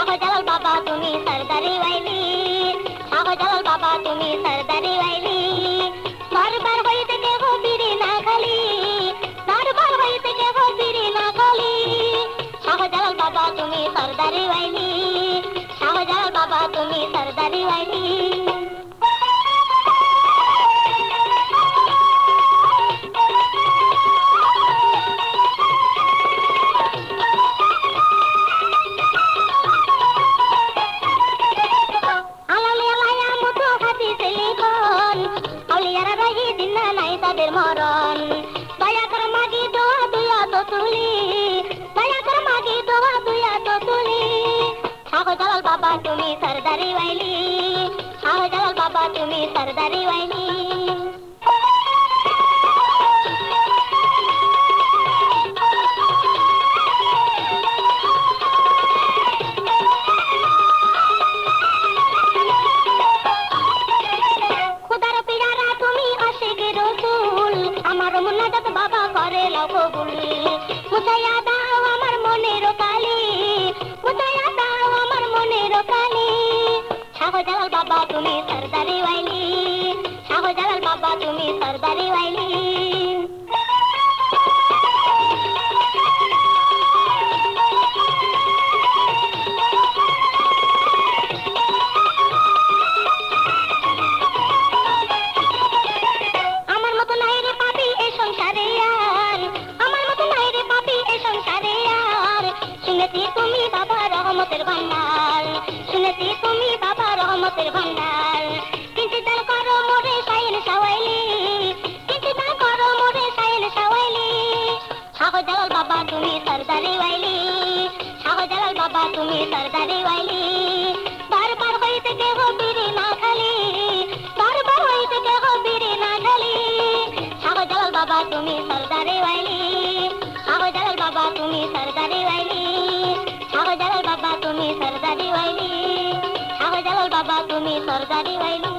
साबा जलाल बाबा तुम्ही सरदारी वाहिली साबा जलाल बाबा तुम्ही सरदारी वाहिली তাদের মরণ দয়া করে মাগি দোয়া দুয়া তো তুলি দয়া করে মাগি দোয়া দুয়া তো তুলি শাহজালাল বাবা তুমি সরদারি বাইলি শাহজালাল বাবা তুমি সরদারি বাইলি মুছাইয়া দাও আমার মনের কালি মুছাইয়া দাও আমার মনের কালি। শাহজালাল বাবা, তুমি সরদারি ওয়াইলি, শাহজালাল বাবা, তুমি সরদারি ওয়াইলি। শুনেছি তুমি বাবা রহমতের ভান্ডার। শুনেছি তুমি বাবা রহমতের ভান্ডার। কিন্তু দান করো মোরে সাইন সাওয়াইলি। কিন্তু দান করো মোরে সাইন সাওয়াইলি। শাহজালাল বাবা, তুমি সরদারি ওয়াইলি। শাহজালাল বাবা, তুমি সরদারি ওয়াইলি। বারবার হইতে কেহ বিরি না খালি বারবার হইতে কেহ বিরি না খালি শাহজালাল বাবা, তুমি সরদারি ওয়াইলি। শাহজালাল বাবা, তুমি সরদারি ওয়াইলি। শাহজালাল বাবা